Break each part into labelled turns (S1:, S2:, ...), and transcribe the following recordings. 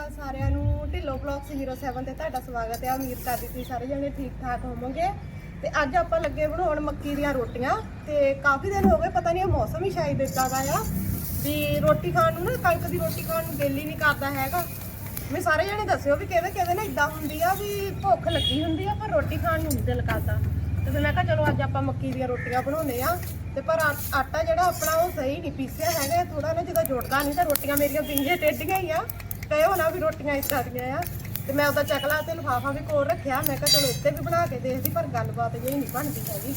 S1: ਅਕਾਲ ਸਾਰਿਆਂ ਨੂੰ ਢਿੱਲੋ ਬਲੌਗਸ 07 ਤੇ ਤੁਹਾਡਾ ਸਵਾਗਤ ਹੈ। ਉਮੀਦ ਕਰਦੀ ਤੁਸੀਂ ਸਾਰੇ ਜਣੇ ਠੀਕ ਠਾਕ ਹੋਵੋਗੇ। ਤੇ ਅੱਜ ਆਪਾਂ ਲੱਗੇ ਬਣਾਉਣ ਮੱਕੀ ਦੀਆਂ ਰੋਟੀਆਂ। ਤੇ ਕਾਫੀ ਦਿਨ ਹੋ ਗਏ, ਪਤਾ ਨਹੀਂ ਇਹ ਮੌਸਮ ਹੀ ਸ਼ਾਇਦ ਇਦਾਂ ਦਾ ਆ ਵੀ ਰੋਟੀ ਖਾਣ ਨੂੰ ਨਾ, ਕਣਕ ਦੀ ਰੋਟੀ ਖਾਣ ਨੂੰ ਦਿਲ ਹੀ ਨਹੀਂ ਕਰਦਾ ਹੈਗਾ। ਮੈਂ ਸਾਰੇ ਜਣੇ ਦੱਸਿਓ ਵੀ ਕਿਹਦੇ ਕਿਹਦੇ ਨਾਲ ਇਦਾਂ ਹੁੰਦੀ ਆ ਵੀ ਭੁੱਖ ਲੱਗੀ ਹੁੰਦੀ ਆ, ਪਰ ਰੋਟੀ ਖਾਣ ਨੂੰ ਦਿਲ ਕਰਦਾ। ਤੇ ਫਿਰ ਮੈਂ ਕਿਹਾ ਚਲੋ ਅੱਜ ਆਪਾਂ ਮੱਕੀ ਦੀਆਂ ਰੋਟੀਆਂ ਬਣਾਉਨੇ ਆ। ਤੇ ਪਰ ਆਟਾ ਜਿਹੜਾ ਆਪਣਾ ਉਹ ਸਹੀ ਨਹੀਂ ਪੀਸਿਆ ਹੈਗਾ ਥੋੜਾ ਨਾ ਜਦੋਂ ਜੁੜਦਾ ਨਹੀਂ ਤਾਂ ਰੋਟੀਆਂ ਮੇਰੀਆਂ ਪਿੰਗੇ ਟੇਡੀਆਂ ਹੀ ਆ। ਕਹੇ ਹੋਣਾ ਵੀ ਰੋਟੀਆਂ ਇਦਾਂ ਦੀਆਂ ਆ। ਤੇ ਮੈਂ ਉਹਦਾ ਚਕਲਾ ਤੇ ਲਿਫਾਫਾ ਵੀ ਕੋਲ ਰੱਖਿਆ। ਮੈਂ ਕਿਹਾ ਚਲੋ ਇੱਥੇ ਵੀ ਬਣਾ ਕੇ ਦੇਖਦੀ, ਪਰ ਗੱਲਬਾਤ ਜਿਹੀ ਨਹੀਂ ਬਣਦੀ ਹੈਗੀ।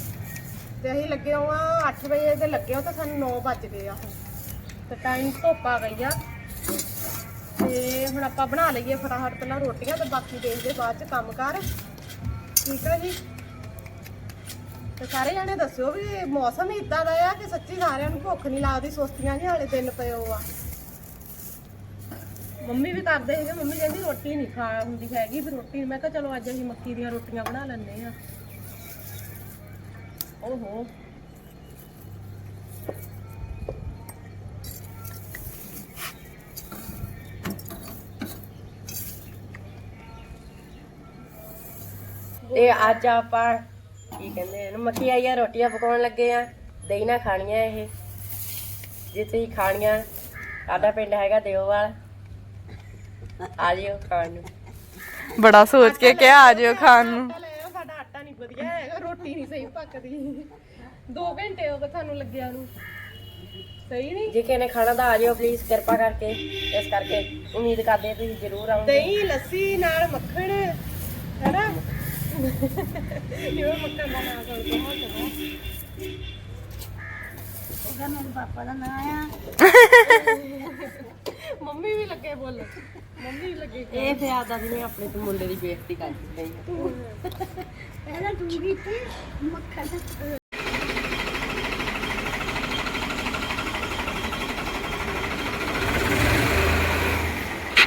S1: ਤੇ ਅਸੀਂ ਲੱਗੇ ਹਾਂ 8 ਵਜੇ ਦੇ ਲੱਗੇ ਹਾਂ ਤਾਂ ਸਾਨੂੰ 9 ਵੱਜ ਗਏ ਆ ਹੁਣ। ਤੇ ਟਾਈਮ ਧੁੱਪ ਗਈ ਆ। ਤੇ ਹੁਣ ਆਪਾਂ ਬਣਾ ਲਈਏ ਫਟਾਫਟ ਪਹਿਲਾਂ ਰੋਟੀਆਂ ਤੇ ਬਾਕੀ ਦੇਖਦੇ ਬਾਅਦ ਚ ਕੰਮ ਕਰ। ਠੀਕ ਆ ਜੀ? ਤੇ ਸਾਰੇ ਜਣੇ ਦੱਸਿਓ ਵੀ ਮੌਸਮ ਹੀ ਇਦਾਂ ਦਾ ਆ ਕਿ ਸੱਚੀ ਸਾਰਿਆਂ ਨੂੰ ਭੁੱਖ ਨਹੀਂ ਲੱਗਦੀ, ਸੁਸਤੀਆਂ ਜਿਹੇ ਵਾਲੇ ਦਿਨ ਪਏ ਹੋ ਆ। ਮੰਮੀ ਵੀ ਕਰਦੇ ਹੈਗੇ ਮੰਮੀ ਕਹਿੰਦੀ ਰੋਟੀ ਨਹੀਂ ਖਾ ਹੁੰਦੀ ਹੈਗੀ, ਫਿਰ ਰੋਟੀ ਮੈਂ ਕਿਹਾ ਚਲੋ ਅੱਜ ਅਸੀਂ ਮੱਕੀ ਦੀਆਂ ਰੋਟੀਆਂ ਬਣਾ ਲੈਂਦੇ ਆ ਓਹੋ।
S2: ਤੇ ਅੱਜ ਆਪਾਂ ਕੀ ਕਹਿੰਦੇ ਨੇ ਮੱਕੀ ਆਈਆਂ ਰੋਟੀਆਂ ਪਕਾਉਣ ਲੱਗੇ ਆ ਦਹੀਂ ਨਾਲ ਖਾਣੀਆਂ ਇਹ। ਜੇ ਤੁਸੀਂ ਖਾਣੀਆਂ, ਸਾਡਾ ਪਿੰਡ ਹੈਗਾ ਦਿਓਵਾਲ। ਆ ਜਿਓ ਖਾਣ ਨੂੰ।
S3: ਬੜਾ ਸੋਚ ਕੇ ਕਿਹਾ ਆ ਜਿਓ ਖਾਣ ਨੂੰ।
S1: ਸਾਡਾ ਆਟਾ ਨਹੀਂ ਵਧੀਆ ਹੈਗਾ ਰੋਟੀ ਨਹੀਂ ਸਹੀ ਪੱਕਦੀ। 2 ਘੰਟੇ ਹੋ ਗਏ ਸਾਨੂੰ ਲੱਗਿਆ ਨੂੰ। ਸਹੀ ਨਹੀਂ?
S2: ਜੇ ਕਿਸੇ ਨੇ ਖਾਣਾ ਤਾਂ ਆ ਜਿਓ ਪਲੀਜ਼ ਕਿਰਪਾ ਕਰਕੇ। ਇਸ ਕਰਕੇ ਉਮੀਦ ਕਰਦੇ ਹਾਂ ਤੁਸੀਂ ਜ਼ਰੂਰ ਆਓਗੇ।
S1: ਦਹੀਂ ਲੱਸੀ ਨਾਲ ਮੱਖਣ ਹੈਨਾ? ਜਿਵੇਂ ਮੱਖਣ ਦਾ ਨਾਮ ਕਰਦੇ ਹਾਂ ਚਲੋ ਉਹਦਾ ਮੇਰੇ ਪਾਪਾ ਦਾ ਨਾਮ ਆ। ਮੰਮੀ ਵੀ ਲੱਗੇ ਬੋਲ। ਮੰਮੀ ਵੀ ਲੱਗੇ
S2: ਇਹ ਫਿਰ ਆਦਾ ਨਹੀਂ ਆਪਣੇ ਤੋਂ ਮੁੰਡੇ ਦੀ ਬੇਇੱਜ਼ਤੀ ਕਰਦੀ ਪਈ ਆ।
S1: ਪਹਿਲਾਂ ਤੂੰ ਵੀ ਤੇ ਮੱਖਣ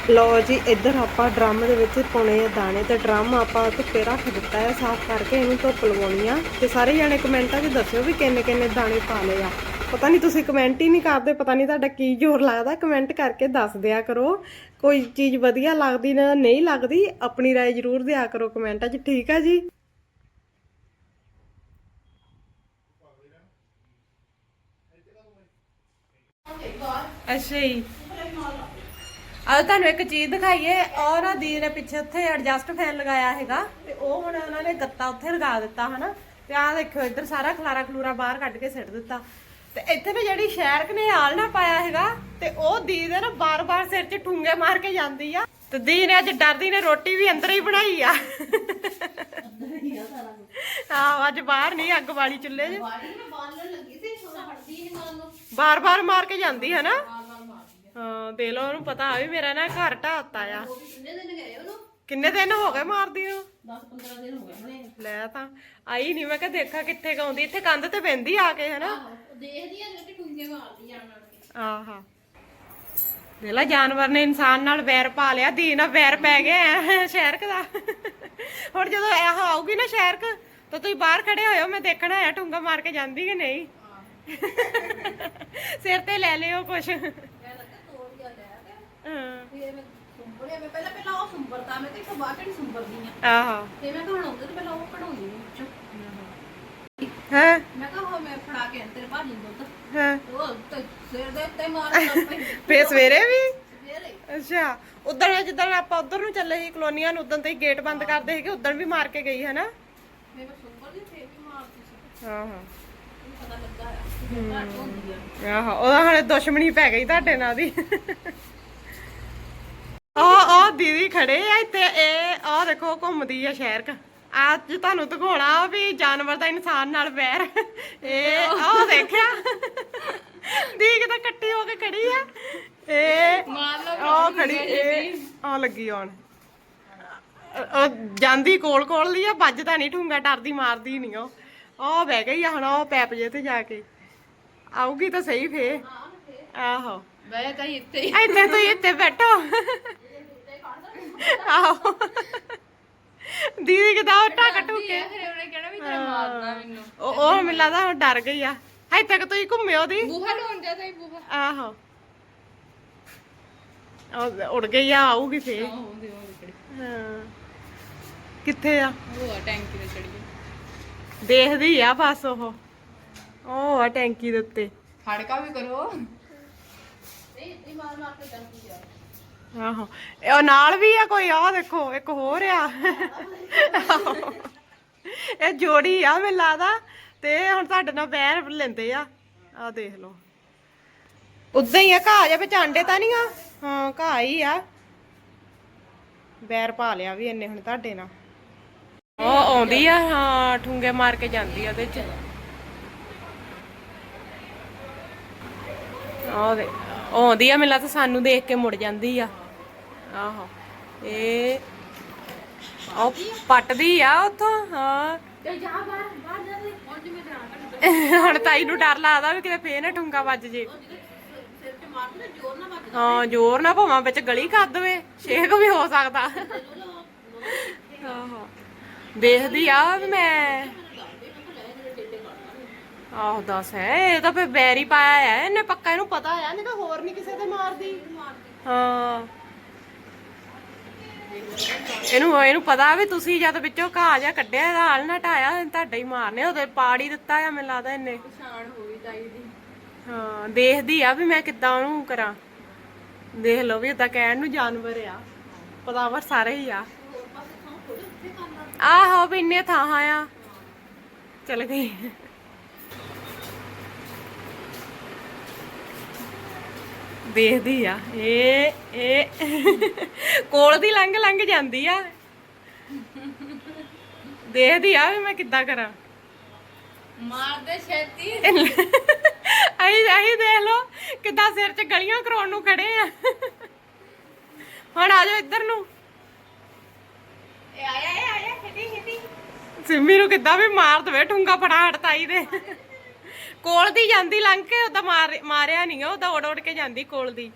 S1: ਲੋ ਜੀ ਇੱਧਰ ਆਪਾਂ ਡਰਮ ਦੇ ਵਿੱਚ ਪਾਉਣੇ ਆ ਦਾਣੇ ਤੇ ਡਰਮ ਆਪਾਂ ਧੁੱਪੇ ਰੱਖ ਦਿੱਤਾ ਹੈ ਸਾਫ਼ ਕਰਕੇ ਇਹਨੂੰ ਧੁੱਪ ਲਵਾਉਣੀ ਆ। ਤੇ ਸਾਰੇ ਜਣੇ ਕਮੈਂਟਾਂ 'ਚ ਦੱਸਿਓ ਵੀ ਕਿੰਨੇ ਕਿੰਨੇ ਦਾਣੇ ਪਾ ਲਏ ਆ। ਪਤਾ ਨਹੀਂ ਤੁਸੀਂ ਕਮੈਂਟ ਹੀ ਨਹੀਂ ਕਰਦੇ ਪਤਾ ਨਹੀਂ ਤੁਹਾਡਾ ਕੀ ਜ਼ੋਰ ਲੱਗਦਾ ਕਮੈਂਟ ਕਰਕੇ ਦੱਸ ਦਿਆ ਕਰੋ ਕੋਈ ਚੀਜ਼ ਵਧੀਆ ਲੱਗਦੀ ਨਾ ਨਹੀਂ ਲੱਗਦੀ ਆਪਣੀ رائے ਜ਼ਰੂਰ ਦਿਆ ਕਰੋ ਕਮੈਂਟਾਂ 'ਚ ਠੀਕ ਆ ਜੀ ਅੱਛਾ ਜੀ ਅੱਜ ਤੁਹਾਨੂੰ ਇੱਕ ਚੀਜ਼ ਦਿਖਾਈਏ ਔਰ ਆ ਦੀ ਨੇ ਪਿੱਛੇ ਉੱਥੇ ਐਡਜਸਟ ਫੈਨ ਲਗਾਇਆ ਹੈਗਾ ਤੇ ਉਹ ਹੁਣ ਉਹਨਾਂ ਨੇ ਗੱਤਾ ਉੱਥੇ ਲਗਾ ਦਿੱਤਾ ਹਨਾ ਤੇ ਆਹ ਦੇਖੋ ਇੱਧਰ ਸਾਰਾ ਖਲਾਰਾ ਖਲੂਰਾ ਬਾਹਰ ਕੱਢ ਕੇ ਸਿੱਟ ਦਿੱਤਾ ਤੇ ਇੱਥੇ ਨਾ ਜਿਹੜੀ ਸ਼ਹਿਰਕ ਨੇ ਆਲਣਾ ਪਾਇਆ ਹੈਗਾ ਤੇ ਉਹ ਦੀ ਦੇ ਨਾ ਬਾਰ-ਬਾਰ ਸਿਰ 'ਚ ਠੂੰਗੇ ਮਾਰ ਕੇ ਜਾਂਦੀ ਆ। ਤੇ ਦੀ ਨੇ ਅੱਜ ਡਰਦੀ ਨੇ ਰੋਟੀ ਵੀ ਅੰਦਰ ਹੀ ਬਣਾਈ ਆ। ਹਾਂ ਅੱਜ ਬਾਹਰ ਨਹੀਂ ਅੱਗ ਵਾਲੀ ਚੁੱਲ੍ਹੇ 'ਚ। ਬਾਰ-ਬਾਰ ਮਾਰ ਕੇ ਜਾਂਦੀ ਹੈ ਨਾ। ਹਾਂ ਦੇ ਲੋ ਉਹਨੂੰ ਪਤਾ ਆ ਵੀ ਮੇਰਾ ਨਾ ਘਰ ਢਾਤਾ ਆ। ਕਿੰਨੇ ਦਿਨ ਹੋ ਗਏ ਮਾਰਦੀ ਨੂੰ? 10-15 ਦਿਨ ਹੋ ਗਏ ਲੈ ਤਾਂ ਆਈ ਨਹੀਂ ਮੈਂ ਕਿਹਾ ਦੇਖਾ ਕਿੱਥੇ ਗਾਉਂਦੀ ਇੱਥੇ ਕੰਧ ਤੇ ਪੈਂਦੀ ਆ ਕੇ ਹਨਾ?
S4: ਦੇਖਦੀ ਆ ਟੁੰਗੇ ਮਾਰਦੀ ਨੂੰ
S1: ਜਾਨਵਰ ਨੇ ਇਨਸਾਨ ਨਾਲ ਵੈਰ ਪਾ ਲਿਆ ਦੀ ਨਾਲ ਵੈਰ ਪੈ ਗਿਆ ਸ਼ਹਿਰਕ ਦਾ। ਹੁਣ ਜਦੋਂ ਇਹ ਆਊਗੀ ਨਾ ਸ਼ਹਿਰਕ ਤਾਂ ਤੁਸੀਂ ਬਾਹਰ ਖੜੇ ਹੋਇਓ ਮੈਂ ਦੇਖਣਾ ਹੈ ਠੁੰਗਾ ਮਾਰ ਕੇ ਜਾਂਦੀ ਕਿ ਨਹੀਂ। ਸਿਰ ਤੇ ਲੈ ਲਿਓ ਕੁਛ।
S4: ਮੈਂ ਲੱਗਾ ਤੋੜ ਗਿਆ ਲੈ ਕੇ।
S1: ਹਾਂ।
S4: ਫਿਰ ਮੈਂ ਸੁੰਬੜਿਆ ਮੈਂ ਪਹਿਲਾਂ ਪਹਿਲਾਂ ਉਹ ਸੁੰਬਰਦਾ ਮੈਂ ਤੇ ਇੱਕ ਬਾਅਦ ਚ ਸੁੰਬਰਦੀ ਆ।
S1: ਆਹੋ।
S4: ਤੇ ਮੈਂ ਕਹਾਂ ਹੁੰਦੇ ਤੇ ਪਹਿਲਾਂ ਉਹ ਕਢਾਉਂਦੀ ਨਹੀਂ ਵਿੱਚੋਂ।
S1: ਹਾਂ?
S4: ਮੈਂ ਕਹਾਂ ਉਹ ਮੈਂ ਫੜਾ ਕੇ ਆਈ ਤੇਰੇ ਭਾਜੀ ਨੂੰ ਦੁੱਧ।
S1: ਹਾਂ?
S4: ਉਹ ਤੇ ਸਿਰ ਦੇ ਉੱਤੇ ਮਾਰ ਲੱਪੇ
S1: ਫੇਰ ਸਵੇਰੇ ਵੀ?
S4: ਸਵੇਰੇ।
S1: ਅੱਛਾ। ਉਦੋਂ ਜਿੱਦਣ ਆਪਾਂ ਉਧਰ ਨੂੰ ਚੱਲੇ ਸੀ ਕਲੋਨੀਆਂ ਨੂੰ ਉਦੋਂ ਤੇ ਗੇਟ ਬੰਦ ਕਰਦੇ ਸੀਗੇ ਉਦੋਂ ਵੀ ਮਾਰ ਕੇ ਗਈ ਹੈ ਨਾ
S4: ਫਿਰ ਮੈਂ ਸੁੰਬਰਦੀ ਫੇਰ ਵੀ ਮਾਰਦੀ ਸੀ।
S1: ਹਾਂ ਹਾਂ
S4: ਮੈਨੂੰ ਪਤਾ ਲੱਗਾ ਆ। ਕਿ ਘੱਟ ਹੁੰਦੀ ਆ।
S1: ਆਹੋ। ਉਹਦਾ ਹਲੇ ਦੁਸ਼ਮਣੀ ਪੈ ਗਈ ਤੁਹਾਡੇ ਨਾਲ ਦੀ ਆ ਆ ਦੀਦੀ ਖੜੇ ਆ ਇੱਥੇ ਇਹ ਆ ਦੇਖੋ ਘੁੰਮਦੀ ਆ ਸ਼ਹਿਰ ਕ। ਅੱਜ ਤੁਹਾਨੂੰ ਦਿਖਾਉਣਾ ਵੀ ਜਾਨਵਰ ਦਾ ਇਨਸਾਨ ਨਾਲ ਵੈਰ। ਇਹ ਆ ਦੇਖਿਆ। ਦੀ ਕਿਤਾ ਕੱਟੀ ਹੋ ਕੇ ਖੜੀ ਆ। ਇਹ ਆ ਖੜੀ ਇਹ ਆ ਲੱਗੀ ਆਉਣ। ਜਾਂਦੀ ਕੋਲ ਕੋਲ ਦੀ ਆ ਵੱਜਦਾ ਨਹੀਂ ਠੂੰਗਾ ਡਰਦੀ ਮਾਰਦੀ ਨਹੀਂ ਉਹ। ਉਹ ਬਹਿ ਗਈ ਆ ਹੁਣ ਉਹ ਪੈਪ ਜੇ ਤੇ ਜਾ ਕੇ। ਆਊਗੀ ਤਾਂ ਸਹੀ ਫੇ ਆਹੋ।
S4: ਬੈ ਤਾਂ ਇੱਥੇ ਹੀ
S1: ਇੱਥੇ ਤੁਸੀਂ ਇੱਥੇ ਬੈਠੋ। ਆਹੋ ਦੀਦੀ ਕਿਦਾ ਟਾ ਕਟੂ ਕੇ?
S4: ਫਿਰ ਉਹਨੇ ਕਹਿਣਾ ਵੀ ਤੇਰਾ ਮਾਰਨਾ ਮੈਨੂੰ।
S1: ਉਹ ਉਹ ਮੈਨੂੰ ਲੱਗਦਾ ਉਹ ਡਰ ਗਈ ਆ। ਇੱਥੇ ਤੱਕ ਤੁਸੀਂ ਘੁੰਮਿਓ ਦੀ।
S4: ਬੂਹਾ ਲਾਉਣ ਜਾਂਦਾ ਹੀ ਬੂਹਾ।
S1: ਆਹੋ। ਉਹ ਉੜ ਗਈ ਆ ਆਊਗੀ ਫੇਰ। ਹਾਂ। ਕਿੱਥੇ ਆ?
S3: ਉਹ ਆ ਟੈਂਕੀ ਤੇ ਚੜੀ
S1: ਦੇਖਦੀ ਆ ਬਸ ਉਹ। ਉਹ ਆ ਟੈਂਕੀ ਦੇ ਉੱਤੇ।
S3: ਫੜਕਾ ਵੀ ਕਰੋ।
S1: ਆਹੋ। ਇਹ ਉਹ ਨਾਲ ਵੀ ਆ ਕੋਈ? ਆ ਦੇਖੋ, ਇੱਕ ਹੋਰ ਆ। ਇਹ ਜੋੜੀ ਆ ਮੈਨੂੰ ਲੱਗਦਾ, ਤੇ ਹੁਣ ਤੁਹਾਡੇ ਨਾਲ ਬਹਿਰ ਲੈਂਦੇ ਆ। ਆ ਦੇਖ ਲਓ। ਉਦਾਂ ਹੀ ਆ, ਘਾਹ ਜਾਂ ਵਿੱਚ ਆਂਡੇ ਤਾਂ ਨਹੀਂ ਆ? ਹਾਂ, ਘਾਹ ਹੀ ਆ। ਬੈਰ ਪਾ ਲਿਆ ਵੀ ਇੰਨੇ ਹੁਣ ਤੁਹਾਡੇ ਨਾਲ। ਉਹ ਆਉਂਦੀ ਆ, ਹਾਂ, ਠੁੰਗੇ ਮਾਰ ਕੇ ਜਾਂਦੀ ਆ ਉਹਦੇ ਚ। ਆਹ ਦੇ ਆਉਂਦੀ ਆ ਮਿਲਾ ਤਾਂ ਸਾਨੂੰ ਦੇਖ ਕੇ ਮੁੜ ਜਾਂਦੀ ਆ। ਆਹੋ ਇਹ ਉਹ ਪੱਟਦੀ ਆ ਉੱਥੋਂ ਹਾਂ। ਹੁਣ ਤਾਈ ਨੂੰ ਡਰ ਲੱਗਦਾ ਵੀ ਕਿਤੇ ਫੇਰ ਨਾ ਠੁੰਗਾ ਵੱਜ ਜੇ। ਹਾਂ ਜ਼ੋਰ ਨਾ ਭਾਵਾਂ ਵਿੱਚ ਗਲੀ ਕਰ ਦਵੇ ਛੇਕ ਵੀ ਹੋ ਸਕਦਾ। ਆਹੋ। ਦੇਖਦੀ ਆ ਵੀ ਮੈਂ। ਆਹ ਦੱਸ ਹੈ ਇਹ ਤਾਂ ਫੇ ਬੈਰੀ ਪਾਇਆ ਹੈ ਇਹਨੇ ਪੱਕਾ ਇਹਨੂੰ ਪਤਾ ਆ ਨਹੀਂ ਤਾਂ ਹੋਰ ਨਹੀਂ ਕਿਸੇ ਤੇ ਮਾਰਦੀ। ਹਾਂ। ਇਹਨੂੰ ਇਹਨੂੰ ਪਤਾ ਵੀ ਤੁਸੀਂ ਜਦ ਵਿੱਚੋਂ ਘਾਹ ਜਾਂ ਕੱਢਿਆ ਇਹਦਾ ਹਲ ਨਾ ਢਾਇਆ ਤੁਹਾਡਾ ਹੀ ਮਾਰਨੇ ਉਹਦੇ ਪਾੜ ਹੀ ਦਿੱਤਾ ਆ ਮੈਨੂੰ ਲੱਗਦਾ ਇਹਨੇ।
S3: ਸ਼ਾਨ ਹੋਈ ਤਾਈ ਦੀ।
S1: ਹਾਂ ਦੇਖਦੀ ਆ ਵੀ ਮੈਂ ਕਿੱਦਾਂ ਉਹਨੂੰ ਕਰਾਂ। ਦੇਖ ਲਓ ਵੀ ਏਦਾਂ ਕਹਿਣ ਨੂੰ ਜਾਨਵਰ ਆ। ਪਤਾਵਰ ਸਾਰੇ ਹੀ ਆ। ਆਹੋ ਵੀ ਇੰਨੇ ਥਾਂ ਆ। ਚਲ ਗਈ। ਦੇਖਦੀ ਆ। ਇਹ ਇਹ ਕੋਲ ਦੀ ਲੰਘ ਲੰਘ ਜਾਂਦੀ ਆ। ਦੇਖਦੀ ਆ ਵੀ ਮੈਂ ਕਿੱਦਾਂ ਕਰਾਂ।
S3: ਮਾਰਦੇ ਛੇਤੀ।
S1: ਅਹੀਂ ਅਹੀਂ ਦੇਖ ਲਓ ਕਿੱਦਾਂ ਸਿਰ 'ਚ ਗਲੀਆਂ ਕਰਾਉਣ ਨੂੰ ਖੜੇ ਆ। ਹੁਣ ਆ ਜਾਓ ਇੱਧਰ ਨੂੰ।
S3: ਇਹ ਆਇਆ ਇਹ ਆਇਆ ਖੇਡੀ ਖੇਡੀ।
S1: ਸਿੰਮੀ ਨੂੰ ਕਿੱਦਾਂ ਵੀ ਮਾਰ ਦਵੇ ਠੁੰਗਾ ਫੜਾ ਹਟਾਈ ਦੇ। ਕੋਲ ਦੀ ਜਾਂਦੀ ਲੰਘ ਕੇ ਉਹਦਾ ਮਾਰ ਮਾਰਿਆ ਨਹੀਂ ਉਹਦਾ ਉੜ ਉੜ ਕੇ ਜਾਂਦੀ ਕੋਲ ਦੀ।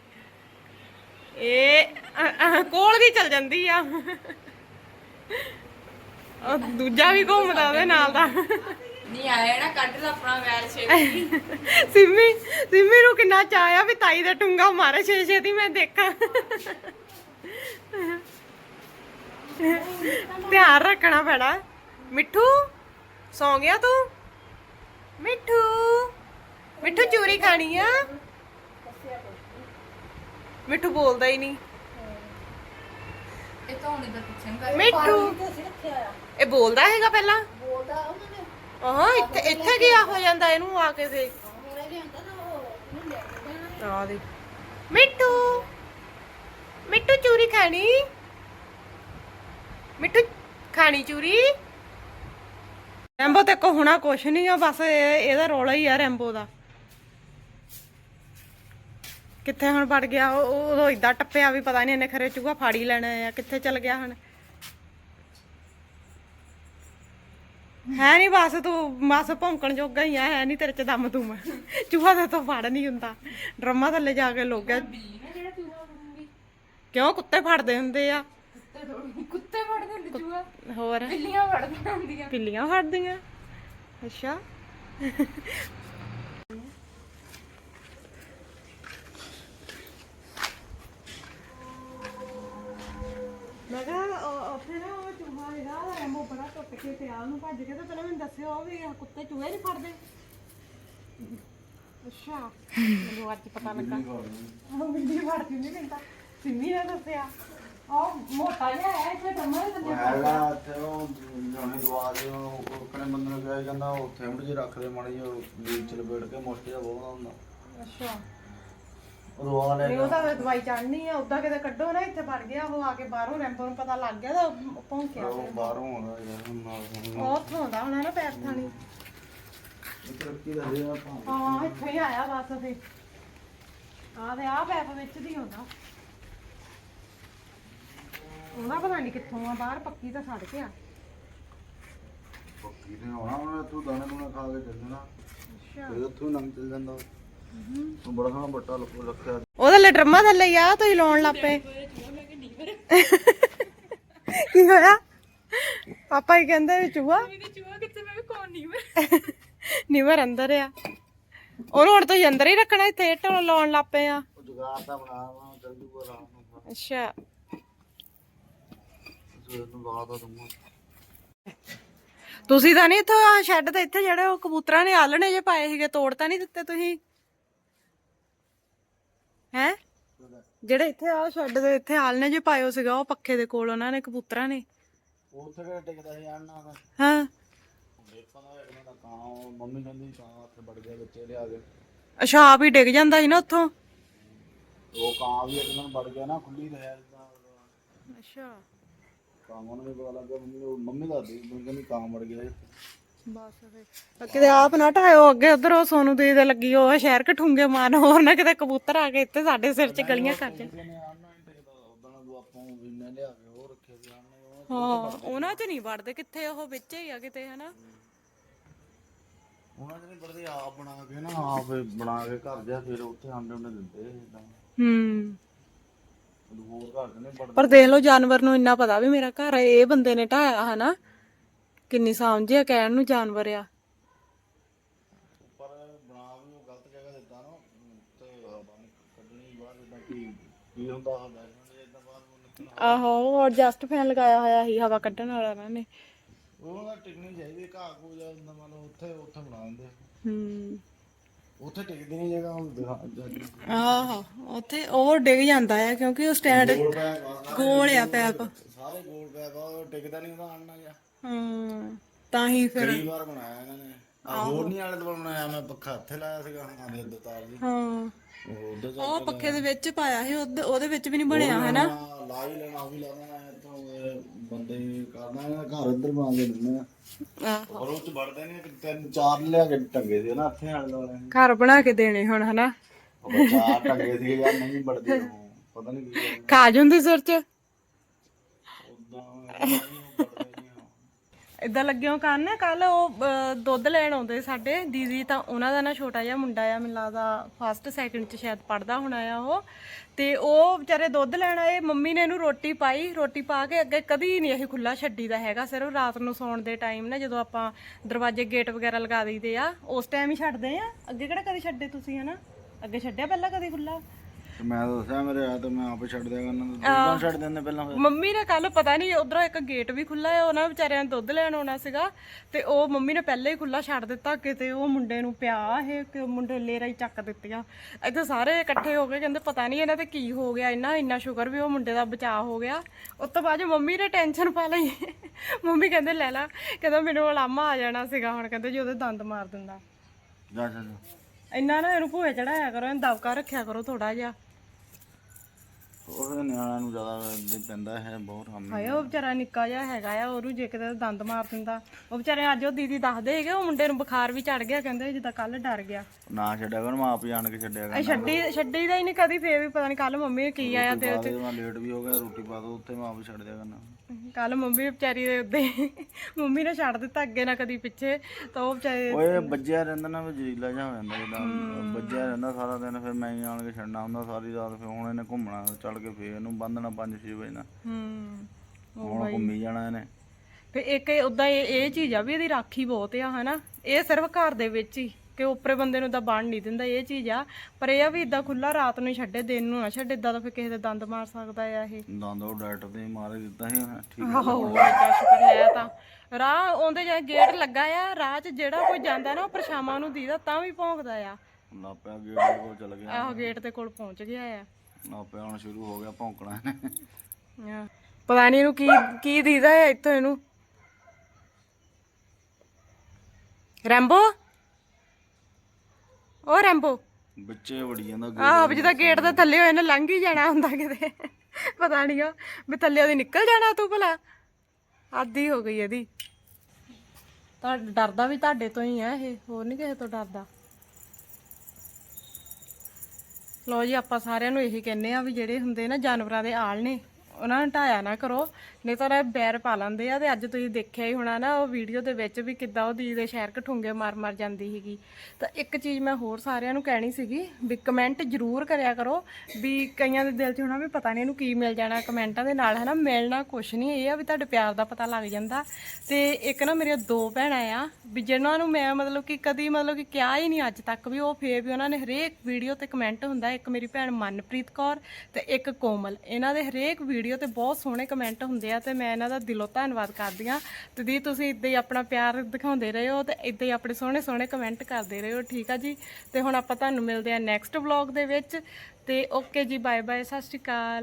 S1: ਇਹ ਕੋਲ ਦੀ ਚਲ ਜਾਂਦੀ ਆ। ਉਹ ਦੂਜਾ ਵੀ ਘੁੰਮਦਾ ਉਹਦੇ ਨਾਲ ਦਾ।
S3: ਨਹੀਂ ਆਇਆ ਨਾ ਕੱਢ ਲਾ ਆਪਣਾ ਵੈਲ ਛੇਤੀ।
S1: ਸਿੰਮੀ ਸਿੰਮੀ ਨੂੰ ਕਿੰਨਾ ਚਾਹਿਆ ਵੀ ਤਾਈ ਦਾ ਟੁੰਗਾ ਮਾਰੇ ਛੇ ਛੇ ਦੀ ਮੈਂ ਦੇਖਾਂ। ਧਿਆਨ ਰੱਖਣਾ ਪੈਣਾ। ਮਿੱਠੂ ਸੌਂ ਗਿਆ ਤੂੰ? ਮਿੱਠੂ ਮਿੱਠੂ ਚੂਰੀ ਖਾਣੀ ਆ? ਮਿੱਠੂ ਬੋਲਦਾ ਹੀ ਨਹੀਂ।
S3: ਇਹ ਤਾਂ ਹੁਣ ਇਧਰ ਪਿੱਛੇ ਨੂੰ ਕਰ
S1: ਮਿੱਠੂ। ਇਹ ਬੋਲਦਾ ਹੈਗਾ ਪਹਿਲਾਂ? ਹਾਂ ਇੱਥੇ ਇੱਥੇ ਗਿਆ ਹੋ ਜਾਂਦਾ ਇਹਨੂੰ ਆ ਕੇ ਦੇ ਆ ਦੇ ਮਿੱਠੂ। ਮਿੱਠੂ ਚੂਰੀ ਖਾਣੀ? ਮਿੱਠੂ ਖਾਣੀ ਚੂਰੀ? ਰੈਂਬੋ ਤੇ ਕੋ ਹੁਣਾ ਕੁਛ ਨਹੀਂ ਆ ਬਸ ਇਹ- ਇਹਦਾ ਰੋਲਾ ਹੀ ਆ ਰੈਂਬੋ ਦਾ। ਕਿੱਥੇ ਹੁਣ ਵੜ ਗਿਆ? ਉਹ ਉਹ- ਉਦੋਂ ਇਦਾਂ ਟੱਪਿਆ ਵੀ ਪਤਾ ਨਹੀਂ ਇਹਨੇ ਖਰੇ ਚੂਹਾ ਫਾੜੀ ਲੈਣਾ ਆ ਕਿੱਥੇ ਚਲ ਗਿਆ ਹੁਣ? ਹੈ ਨਹੀਂ ਬਸ ਤੂੰ ਬਸ ਭੌਂਕਣ ਜੋਗਾ ਹੀ ਆ ਹੈ ਨਹੀਂ ਤੇਰੇ ਚ ਦਮ ਤੂੰ ਚੂਹਾ ਤੇ ਤੋਂ ਫੜ ਨਹੀਂ ਹੁੰਦਾ। ਡਰਮਾ ਥੱਲੇ ਜਾ ਕੇ ਲੋਕ ਕਿਉਂ ਕੁੱਤੇ ਫੜਦੇ ਹੁੰਦੇ ਆ?
S3: ਕੁੱਤੇ ਫੜਦੇ ਹੁੰਦੇ ਚੂਹਾ?
S1: ਹੋਰ?
S3: ਬਿੱਲੀਆਂ ਫੜਦੀਆਂ ਹੁੰਦੀਆਂ।
S1: ਪਿੱਲੀਆਂ ਫੜਦੀਆਂ। ਅੱਛਾ। ਰੈਮੋ ਬੜਾ ਟੁੱਟ ਕੇ ਪਿਆ ਉਹਨੂੰ ਭੱਜ ਕੇ ਤੇ ਚਲੋ ਮੈਨੂੰ ਦੱਸਿਓ ਵੀ ਇਹ ਕੁੱਤੇ ਚੂਹੇ ਨਹੀਂ ਫੜਦੇ। ਅੱਛਾ। ਮੈਨੂੰ ਅੱਜ ਪਤਾ ਲੱਗਾ। ਉਹ ਬਿੱਲੀ ਫੜਦੀ ਨਹੀਂ ਕਹਿੰਦਾ ਸਿੰਮੀ ਨੇ ਦੱਸਿਆ। ਉਹ ਮੋਟਾ ਜਿਹਾ ਹੈ ਇੱਥੇ ਡਰਮਾ ਦੇ ਥੱਲੇ
S5: ਹੈਗਾ ਇੱਥੇ ਉਹ ਜਾਣੇ ਦਵਾ ਦੇ ਉਹ ਆਪਣੇ ਬੰਦੇ ਨੂੰ ਕਿਹਾ ਜਾਂਦਾ ਉੱਥੇ ਹਿੰਡ ਜੀ ਰੱਖਦੇ ਮਾੜੀ ਜਿਹੀ ਬੀਚ ਚ ਲਪੇਟ ਕੇ ਮੁਸ਼ਕ ਜਿਹਾ ਬਹੁਣਾ ਹੁੰਦਾ।
S1: ਅੱਛਾ।
S5: ਦਵਾ ਲੈ
S1: ਨਹੀਂ ਉਹ ਤਾਂ ਦਵਾਈ ਚੜਨੀ ਆ ਉਦਾਂ ਕਿਤੇ ਕੱਢੋ ਨਾ ਇੱਥੇ ਫੜ ਗਿਆ ਉਹ ਆ ਕੇ ਬਾਹਰੋਂ ਰੈਂਪੋ ਨੂੰ ਪਤਾ ਲੱਗ ਗਿਆ ਤਾਂ ਉਹ ਭੌਂਕਿਆ
S5: ਉਹ
S1: ਫਿਰ।
S5: ਬਾਹਰੋਂ ਆਉਂਦਾ ਯਾਰ ਹੁਣ ਨਾਲ ਹੁਣ
S1: ਉਹ ਉੱਥੋਂ ਆਉਂਦਾ ਹੋਣਾ ਨਾ ਪੈਰ ਥਾਣੀ।
S5: ਇੱਕ ਰੱਖੀ ਦਾ ਦੇ ਆਪਾਂ
S1: ਹਾਂ ਇੱਥੇ ਹੀ ਆਇਆ ਬਸ ਫੇ ਆ ਤੇ ਆ ਪੈਪ ਵਿੱਚ ਦੀ ਆਉਂਦਾ। ਉਹਨਾਂ ਪਤਾ ਨਹੀਂ ਕਿੱਥੋਂ ਆ ਬਾਹਰ ਪੱਕੀ ਤਾਂ ਸੜ ਗਿਆ।
S5: ਪੱਕੀ ਨੇ ਆਉਣਾ ਉਹਨੇ ਤੂੰ ਦਾਣੇ ਦੂਣੇ ਖਾ ਕੇ ਚੱਲਣਾ।
S1: ਅੱਛਾ।
S5: ਫਿਰ ਉੱਥੋਂ ਲੰਘ ਚੱਲ ਜਾਂਦਾ ਉਹ। ਬੜਾ ਸੋਹਣਾ ਬੱਟਾ ਰੱਖਿਆ
S1: ਉਹਦੇ ਲੈ ਡਰਮਾ ਥੱਲੇ ਹੀ ਆ ਤੁਸੀਂ ਲਾਉਣ ਲੱਪੇ ਕੀ ਹੋਇਆ? ਪਾਪਾ ਹੀ ਕਹਿੰਦੇ ਵੀ ਚੂਹਾ?
S3: ਚੂਹਾ ਕਿੱਥੇ ਮੈਂ ਵੀ ਕੌਣ ਨਹੀਂ
S1: ਨਿਵਰ ਅੰਦਰ ਆ। ਉਹਨੂੰ ਹੁਣ ਤੁਸੀਂ ਅੰਦਰ ਹੀ ਰੱਖਣਾ ਇੱਥੇ ਢੋਲ ਲਾਉਣ ਲੱਪੇ ਆ।
S5: ਚੱਲ ਜੂਗਾ
S1: ਅੱਛਾ। ਤੁਸੀਂ ਤਾਂ ਨਹੀਂ ਇੱਥੋਂ ਆ ਸ਼ੈੱਡ ਤੇ ਇੱਥੇ ਜਿਹੜੇ ਉਹ ਕਬੂਤਰਾਂ ਨੇ ਆਲਣੇ ਜੇ ਪਾਏ ਸੀਗੇ ਤੋੜ ਤਾਂ ਨਹੀਂ ਦਿੱਤੇ ਤੁਸੀਂ? ਹੈ? ਜਿਹੜੇ ਇੱਥੇ ਆ ਸ਼ੈੱਡ ਦੇ ਇੱਥੇ ਆਲਣੇ ਜੇ ਪਾਇਓ ਸੀਗਾ ਉਹ ਪੱਖੇ ਦੇ ਕੋਲ ਉਹਨਾਂ ਨੇ ਕਬੂਤਰਾਂ ਨੇ।
S5: ਉੱਥੇ ਕਿਹੜਾ ਟਿਕਦਾ ਸੀ ਆਣਾ ਦਾ
S1: ਹਾਂ।
S5: ਦੇਖਾਂ ਦਾ ਇੱਕ ਦਾ ਕਾਂ ਉਹ ਮੰਮੀ ਕਹਿੰਦੀ ਕਾਂ ਉੱਥੇ ਵੜ ਗਿਆ ਬੱਚੇ ਲਿਆ ਕੇ।
S1: ਅੱਛਾ ਆਪ ਹੀ ਡਿੱਗ ਜਾਂਦਾ ਸੀ ਨਾ ਉੱਥੋਂ?
S5: ਉਹ ਕਾਂ ਵੀ ਇੱਕ ਦਿਨ ਵੜ ਗਿਆ ਨਾ ਖੁੱਲੀ ਰਹਿ ਜਿੱਦਾਂ
S1: ਅੱਛਾ।
S5: ਕਾਂ ਨੂੰ ਵੀ ਪਤਾ ਲੱਗਾ ਮੰਮੀ ਨੂੰ ਮੰਮੀ ਦੱਸਦੀ ਮੰਮੀ ਕਹਿੰਦੀ ਕਾਂ ਵੜ ਗਿਆ। ਸੀ।
S1: ਬਸ ਫਿਰ। ਕਿਤੇ ਆਪ ਨਾ ਢਾਇਓ ਅੱਗੇ ਉਧਰ ਉਹ ਸੋਨੂ ਦੀ ਦੇ ਲੱਗੀ ਉਹ ਸ਼ਹਿਰ ਕਠੂੰਗੇ ਮਾਰਨ ਹੋਰ ਨਾ ਕਿਤੇ ਕਬੂਤਰ ਆ ਕੇ ਇੱਥੇ ਸਾਡੇ ਸਿਰ 'ਚ ਗਲੀਆਂ ਕਰ ਹਾਂ ਉਹਨਾਂ 'ਚ ਨਹੀਂ ਵੜਦੇ ਕਿੱਥੇ ਉਹ ਵਿੱਚ ਹੀ ਆ ਕਿਤੇ ਹਨਾ?
S5: ਉਹਨਾਂ ਨੇ ਬੜੇ ਆਪ ਬਣਾ ਕੇ ਨਾ ਆਪ ਬਣਾ ਕੇ ਘਰ ਜਾ ਫਿਰ ਉੱਥੇ ਆਂਡੇ ਉਹਨੇ ਦਿੰਦੇ ਇਦਾਂ
S1: ਹੂੰ।
S5: ਹੋਰ ਘਰ ਦੇ ਨੇ ਬੜੇ
S1: ਪਰ ਦੇਖ ਲਓ ਜਾਨਵਰ ਨੂੰ ਇੰਨਾ ਪਤਾ ਵੀ ਮੇਰਾ ਘਰ ਹੈ, ਇਹ ਬੰਦੇ ਨੇ ਢਾਇਆ ਹਨਾ? ਕਿੰਨੀ ਸਮਝ ਆ ਕਹਿਣ ਨੂੰ ਜਾਨਵਰ ਆ।
S5: ਪਰ ਬਣਾ ਵੀ ਉਹ ਗਲਤ ਜਗ੍ਹਾ ਦਿੱਤਾ ਨਾ ਤੇ ਨੀ ਕੱਢਣੀ ਬਾਹਰ ਜਿੱਦਾਂ ਕਿ ਕੀ ਹੁੰਦਾ ਹੁੰਦਾ ਇਦਾਂ ਬਾਹਰ ਨੂੰ ਨਿਕਲਣਾ
S1: ਆਹੋ ਉਹ ਐਡਜਸਟ ਫੈਨ ਲਗਾਇਆ ਹੋਇਆ ਸੀ ਹਵਾ ਕੱਢਣ ਵਾਲਾ ਇਹਨਾਂ ਨੇ।
S5: ਉਹ ਨਾ ਟਿਕਣੀ ਚਾਹੀਦੀ ਘਾਹ ਕੋ ਜਾਂ ਹੁੰਦਾ ਮੰਨ ਲਓ ਉੱਥੇ ਉੱਥੇ ਬਣਾ ਦਿੰਦੇ
S1: ਹੂੰ।
S5: ਉੱਥੇ ਟਿਕਦੀ ਨਹੀਂ ਜਗ੍ਹਾ ਹੁਣ ਦਿਖਾ ਜਾ
S1: ਆਹੋ ਉੱਥੇ ਉਹ ਡਿੱਗ ਜਾਂਦਾ ਆ ਕਿਉਂਕਿ ਉਹ ਸਟੈਂਡ
S5: ਗੋਲ ਆ,
S1: ਪੈਪ।
S5: ਸਾਰੇ ਗੋਲ ਪੈਪ ਆ ਉਹ ਟਿਕਦਾ ਨਹੀਂ ਉਹਦਾ ਆਣਾ ਜਾਂ
S1: ਹਾਂ। ਤਾਂ ਹੀ ਫਿਰ
S5: ਕਈ ਵਾਰ ਬਣਾਇਆ ਇਹਨਾਂ ਨੇ। ਆ ਹੋਰ ਨਹੀਂ ਆਲੇ ਦੁਆਲੇ ਬਣਾਇਆ ਮੈਂ ਪੱਖਾ ਇੱਥੇ ਲਾਇਆ ਸੀਗਾ ਹਾਂ ਦੇ ਦਤਾਰ ਜੀ।
S1: ਹਾਂ।
S5: ਉਹ ਉਧਰ
S1: ਉਹ ਪੱਖੇ ਦੇ ਵਿੱਚ ਪਾਇਆ ਸੀ ਉਹਦੇ- ਉਹਦੇ ਵਿੱਚ ਵੀ ਨਹੀਂ ਬਣਿਆ ਹਨਾ?
S5: ਲਾ ਹੀ ਲੈਣਾ ਉਹ ਵੀ ਲਾਣਾ ਹੈ ਤਾਂ ਇਹ ਬੰਦੇ ਕਰਨਾ ਇਹਨਾਂ ਦਾ ਘਰ ਇੱਧਰ ਬਣਾ ਕੇ ਦਿੰਦੇ ਆ।
S1: ਆਹੋ।
S5: ਔਰ ਉਹ ਚ ਵੜਦੇ ਨੇ ਤਿੰਨ ਚਾਰ ਲਿਆ ਕੇ ਟੰਗੇ ਸੀ ਨਾ ਇੱਥੇ ਆਲੇ ਦੁਆਲੇ।
S1: ਘਰ ਬਣਾ ਕੇ ਦੇਣੇ ਹੁਣ ਹਨਾ?
S5: ਉਹ ਚਾਰ ਟੰਗੇ ਸੀ ਯਾਰ ਨਹੀਂ ਵੜਦੇ ਉਹ ਪਤਾ ਨਹੀਂ ਕੀ ਗੱਲ
S1: ਖਾ ਜਾਂਦੇ ਸਿਰ 'ਚ?
S5: ਉਦਾਂ ਨਹੀਂ ਵੜਦੇ ਨਹੀਂ ਉਹ।
S1: ਇਦਾਂ ਲੱਗਿਓ ਕੰਨ ਕੱਲ ਉਹ ਅਹ, ਦੁੱਧ ਲੈਣ ਆਉਂਦੇ ਸਾਡੇ ਦੀਦੀ ਤਾਂ ਉਹਨਾਂ ਦਾ ਨਾ ਛੋਟਾ ਜਿਹਾ ਮੁੰਡਾ ਆ ਮੈਨੂੰ ਲੱਗਦਾ ਫਸਟ ਸੈਕਿੰਡ ਚ ਸ਼ਾਇਦ ਪੜਦਾ ਹੋਣਾ ਆ ਉਹ। ਤੇ ਉਹ ਵਿਚਾਰੇ ਦੁੱਧ ਲੈਣ ਆਏ ਮੰਮੀ ਨੇ ਇਹਨੂੰ ਰੋਟੀ ਪਾਈ ਰੋਟੀ ਪਾ ਕੇ ਅੱਗੇ ਕਦੀ ਨਹੀਂ ਇਹ ਖੁੱਲਾ ਛੱਡੀਦਾ ਹੈਗਾ ਸਿਰਫ ਰਾਤ ਨੂੰ ਸੌਣ ਦੇ ਟਾਈਮ ਨਾ ਜਦੋਂ ਆਪਾਂ ਦਰਵਾਜ਼ੇ ਗੇਟ ਵਗੈਰਾ ਲਗਾ ਦਈਦੇ ਆ ਉਸ ਟਾਈਮ ਹੀ ਛੱਡਦੇ ਆ। ਅੱਗੇ ਕਿਹੜਾ ਕਦੀ ਛੱਡੇ ਤੁਸੀਂ ਹਨਾ? ਅੱਗੇ ਛੱਡਿਆ ਪਹਿਲਾਂ ਕਦੀ ਖੁੱਲਾ
S5: ਤੇ ਮੈਂ ਤਾਂ ਦੱਸਿਆ ਮੇਰੇ ਆ ਤਾਂ ਮੈਂ ਆਪੇ ਛੱਡ ਦਿਆ ਕਰਨਾ ਦੁਕਾਨ ਛੱਡ ਦਿੰਦੇ ਪਹਿਲਾਂ ਫਿਰ।
S1: ਮੰਮੀ ਨੇ ਕੱਲ ਪਤਾ ਨਹੀਂ ਉਧਰੋਂ ਇੱਕ ਗੇਟ ਵੀ ਖੁੱਲਾ ਹੈ ਉਹਨਾਂ ਵਿਚਾਰਿਆਂ ਨੇ ਦੁੱਧ ਲੈਣ ਆਉਣਾ ਸੀਗਾ। ਤੇ ਉਹ ਮੰਮੀ ਨੇ ਪਹਿਲਾਂ ਹੀ ਖੁੱਲਾ ਛੱਡ ਦਿੱਤਾ ਕਿਤੇ ਉਹ ਮੁੰਡੇ ਨੂੰ ਪਿਆ ਇਹ ਕਿ ਮੁੰਡੇ ਲੇਰਾ ਹੀ ਚੱਕ ਦਿੱਤੀਆਂ। ਇੱਥੇ ਸਾਰੇ ਇਕੱਠੇ ਹੋ ਗਏ ਕਹਿੰਦੇ ਪਤਾ ਨਹੀਂ ਇਹਨਾਂ ਤੇ ਕੀ ਹੋ ਗਿਆ ਇੰਨਾ ਇੰਨਾ ਸ਼ੁਕਰ ਵੀ ਉਹ ਮੁੰਡੇ ਦਾ ਬਚਾਅ ਹੋ ਗਿਆ। ਉਸ ਤੋਂ ਬਾਅਦ ਮੰਮੀ ਨੇ ਟੈਨਸ਼ਨ ਪਾ ਲਈ। ਮੰਮੀ ਕਹਿੰਦੇ ਲੈ ਲਾ। ਕਹਿੰਦਾ ਮੈਨੂੰ ਉਲਾਮਾ ਆ ਜਾਣਾ ਸੀਗਾ ਹੁਣ। ਕਹਿੰਦੇ ਜੀ ਉਹਦੇ ਦੰਦ ਮਾਰ ਦਿੰਦਾ।
S5: ਜਾ ਜਾ ਜਾ।
S1: ਇੰਨਾ ਨਾ ਇਹਨੂੰ ਭੂਏ ਚੜਾਇਆ ਕਰੋ ਇਹਨੂੰ ਦਬਕਾ ਰੱਖਿਆ ਕਰੋ ਥੋੜਾ ਜਿਹਾ।
S5: ਉਹ ਨਿਆਣਿਆਂ ਨੂੰ ਜ਼ਿਆਦਾ ਏਦਾਂ ਹੀ ਪੈਂਦਾ ਹੈ ਬਹੁਤ ਹਮ
S1: ਹਾਏ ਉਹ ਵਿਚਾਰਾ ਨਿੱਕਾ ਜਿਹਾ ਹੈਗਾ ਆ ਉਹਨੂੰ ਜੇ ਕਿਤੇ ਦੰਦ ਮਾਰ ਦਿੰਦਾ। ਉਹ ਵਿਚਾਰੇ ਅੱਜ ਉਹ ਦੀਦੀ ਦੱਸਦੇ ਹੈਗੇ ਉਹ ਮੁੰਡੇ ਨੂੰ ਬੁਖਾਰ ਵੀ ਚੜ ਗਿਆ ਕਹਿੰਦੇ ਜਿੱਦਾਂ ਕੱਲ ਡਰ ਗਿਆ।
S5: ਨਾ ਛੱਡਿਆ ਕਰ ਮੈਂ ਆਪ ਆਣ ਕੇ ਛੱਡਿਆ ਕਰ
S1: ਇਹ ਛੱਡੀ ਛੱਡੀ ਦਾ ਹੀ ਨਹੀਂ ਕਦੀ ਫੇਰ ਵੀ ਪਤਾ ਨਹੀਂ ਕੱਲ ਮੰਮੀ ਨੇ ਕੀ ਆਇਆ ਤੇ
S5: ਮੈਂ ਲੇਟ ਵੀ ਹੋ ਗਿਆ ਰੋਟੀ ਪਾ ਦੋ ਉੱਥੇ ਮੈਂ ਆਪ ਛੱਡ ਦਿਆ ਕਰਨਾ।
S1: ਕੱਲ ਮੰਮੀ ਵਿਚਾਰੀ ਦੇ ਉੱਤੇ ਮੰਮੀ ਨੇ ਛੱਡ ਦਿੱਤਾ ਅੱਗੇ ਨਾ ਕਦੀ ਪਿੱਛੇ ਤਾਂ ਉਹ ਵਿਚਾਰੇ
S5: ਓਏ ਵੱਜਿਆ ਰਹਿੰਦਾ ਨਾ ਵੀ ਜ਼ਰੀਲਾ ਜਿਹਾ ਹੋ ਜਾਂਦਾ ਜਿੱਦਾਂ ਵੱਜਿਆ ਰਹਿੰਦਾ ਸਾਰਾ ਦਿਨ ਫਿਰ ਮੈਂ ਹੀ ਆਣ ਕੇ ਛੱਡਣਾ ਹੁੰਦਾ ਸਾਰੀ ਰਾਤ ਫਿਰ ਹੁਣ ਇਹਨੇ ਘੁੰਮਣਾ ਚੜ ਕੇ ਫਿਰ ਇਹਨੂੰ ਬੰਨਣਾ 5-6 ਵਜੇ ਨਾਲ
S1: ਹੂੰ।
S5: ਹੁਣ ਘੁੰਮੀ ਜਾਣਾ ਇਹਨੇ।
S1: ਫੇ ਇੱਕ ਉਦਾਂ ਇਹ ਇਹ ਚੀਜ਼ ਆ ਵੀ ਇਹਦੀ ਰਾਖੀ ਬਹੁਤ ਆ ਹਨਾ? ਇਹ ਸਿਰਫ ਘਰ ਦੇ ਵਿੱਚ ਹੀ। ਕਿ ਉੱਪਰੇ ਬੰਦੇ ਨੂੰ ਤਾਂ ਬਣ ਨਹੀਂ ਦਿੰਦਾ ਇਹ ਚੀਜ਼ ਆ। ਪਰ ਇਹ ਆ ਵੀ ਇਦਾਂ ਖੁੱਲਾ ਰਾਤ ਨੂੰ ਹੀ ਛੱਡੇ ਦਿਨ ਨੂੰ ਨਾ ਛੱਡੇ ਇਦਾਂ ਤਾਂ ਫੇ ਕਿਸੇ ਦੇ ਦੰਦ ਮਾਰ ਸਕਦਾ ਆ ਇਹ।
S5: ਦੰਦ ਉਹ ਡਾਕਟਰ ਤੇ ਮਾਰੇ ਦਿੱਤਾ ਸੀ ਉਹਨੇ, ਠੀਕ
S1: ਆਹੋ ਬੜਾ ਸ਼ੁਕਰ ਲਿਆ ਤਾਂ। ਰਾਹ ਆਉਂਦੇ ਜਾਂ ਗੇਟ ਲੱਗਾ ਆ ਰਾਹ 'ਚ ਜਿਹੜਾ ਕੋਈ ਜਾਂਦਾ ਨਾ ਉਹ ਪਰਛਾਵਾਂ ਨੂੰ ਦੀਦਾ ਤਾਂ ਵੀ ਭੌਂਕਦਾ ਆ।
S5: ਨਾਪਿਆ ਗੇਟ ਦੇ ਕੋਲ ਚਲ ਗਿਆ।
S1: ਆਹੋ ਗੇਟ ਦੇ ਕੋਲ ਪਹੁੰਚ ਗਿਆ ਆ।
S5: ਨਾਪਿਆ ਹੁਣ ਸ਼ੁਰੂ ਹੋ ਗਿਆ ਭੌਂਕਣਾ ਇਹਨੇ।
S1: ਆਹ, ਪਤਾ ਨਹੀਂ ਇਹਨੂੰ ਕੀ ਕੀ ਦੀਦਾ ਆ ਇੱਥੋਂ ਇਹਨੂੰ। ਰੈਂਬੋ? ਉਹ ਰੈਂਬੋ।
S5: ਬੱਚੇ ਵੜੀ ਜਾਂਦਾ
S1: ਆਹ ਜਿੱਦਾਂ ਗੇਟ ਦੇ ਥੱਲੇ ਹੋਏ ਨੇ ਲੰਘ ਹੀ ਜਾਣਾ ਹੁੰਦਾ ਕਿਤੇ। ਪਤਾ ਨਹੀਂ ਉਹ ਵੀ ਥੱਲੇ ਉਹਦੀ ਨਿਕਲ ਜਾਣਾ ਤੂੰ ਭਲਾ। ਆਦੀ ਹੋ ਗਈ ਇਹਦੀ। ਤਾਂ ਡਰਦਾ ਵੀ ਤੁਹਾਡੇ ਤੋਂ ਹੀ ਆ ਇਹ ਹੋਰ ਨਹੀਂ ਕਿਸੇ ਤੋਂ ਡਰਦਾ। ਲੋ ਜੀ ਆਪਾਂ ਸਾਰਿਆਂ ਨੂੰ ਇਹੀ ਕਹਿੰਨੇ ਆ ਵੀ ਜਿਹੜੇ ਹੁੰਦੇ ਨਾ ਜਾਨਵਰਾਂ ਦੇ ਆਲ ਨੇ ਉਹਨਾਂ ਨੂੰ ਢਾਇਆ ਨਾ ਕਰੋ, ਨਹੀਂ ਤਾਂ ਉਹ ਬੈਰ ਪਾ ਲੈਂਦੇ ਆ ਤੇ ਅੱਜ ਤੁਸੀਂ ਦੇਖਿਆ ਹੀ ਹੋਣਾ ਨਾ, ਉਹ ਵੀਡੀਓ ਦੇ ਵਿੱਚ ਵੀ ਕਿੱਦਾਂ ਉਹ ਦੀਦੀ ਦੇ ਸ਼ਹਿਰ ਕਠੁੰਗੇ ਮਾਰ ਮਾਰ ਜਾਂਦੀ ਸੀਗੀ। ਤਾਂ ਇੱਕ ਚੀਜ਼ ਮੈਂ ਹੋਰ ਸਾਰਿਆਂ ਨੂੰ ਕਹਿਣੀ ਸੀਗੀ, ਵੀ ਕਮੈਂਟ ਜ਼ਰੂਰ ਕਰਿਆ ਕਰੋ, ਵੀ ਕਈਆਂ ਦੇ ਦਿਲ 'ਚ ਹੋਣਾ ਵੀ ਪਤਾ ਨਹੀਂ ਇਹਨੂੰ ਕੀ ਮਿਲ ਜਾਣਾ ਕਮੈਂਟਾਂ ਦੇ ਨਾਲ, ਹਨਾ? ਮਿਲਣਾ ਕੁਛ ਨਹੀਂ, ਇਹ ਆ ਵੀ ਤੁਹਾਡੇ ਪਿਆਰ ਦਾ ਪਤਾ ਲੱਗ ਜਾਂਦਾ। ਤੇ ਇੱਕ ਨਾ ਮੇਰੀਆਂ ਦੋ ਭੈਣਾਂ ਆ, ਵੀ ਜਿਨ੍ਹਾਂ ਨੂੰ ਮੈਂ ਮਤਲਬ ਕਿ ਕਦੀ ਮਤਲਬ ਕਿ ਕਿਹਾ ਹੀ ਨਹੀਂ ਅੱਜ ਤੱਕ ਵੀ ਉਹ ਫੇਰ ਵੀ ਉਹਨਾਂ ਨੇ ਹਰੇਕ ਵੀਡੀਓ ਤੇ ਕਮੈਂਟ ਹੁੰਦਾ, ਇੱਕ ਮੇਰੀ ਭੈਣ ਮਨਪ੍ਰੀਤ ਕੌਰ ਤੇ ਇੱਕ ਕੋਮਲ। ਇਹਨਾਂ ਦੇ ਹਰੇਕ ਵੀਡੀਓ ਤੇ ਬਹੁਤ ਸੋਹਣੇ ਕਮੈਂਟ ਹੁੰਦੇ ਆ ਤੇ ਮੈਂ ਇਹਨਾਂ ਦਾ ਦਿਲੋਂ ਧੰਨਵਾਦ ਕਰਦੀ ਆ ਤੇ ਦੀ ਤੁਸੀਂ ਇਦਾਂ ਹੀ ਆਪਣਾ ਪਿਆਰ ਦਿਖਾਉਂਦੇ ਰਹੇ ਹੋ ਤੇ ਇਦਾਂ ਹੀ ਆਪਣੇ ਸੋਹਣੇ ਸੋਹਣੇ ਕਮੈਂਟ ਕਰਦੇ ਰਹੇ ਹੋ ਠੀਕ ਆ ਜੀ? ਤੇ ਹੁਣ ਆਪਾਂ ਤੁਹਾਨੂੰ ਮਿਲਦੇ ਆ ਨੈਕਸਟ ਵਲੌਗ ਦੇ ਵਿੱਚ ਤੇ ਓਕੇ ਜੀ ਬਾਏ ਬਾਏ ਸਤਿ ਸ਼੍ਰੀ ਅਕਾਲ।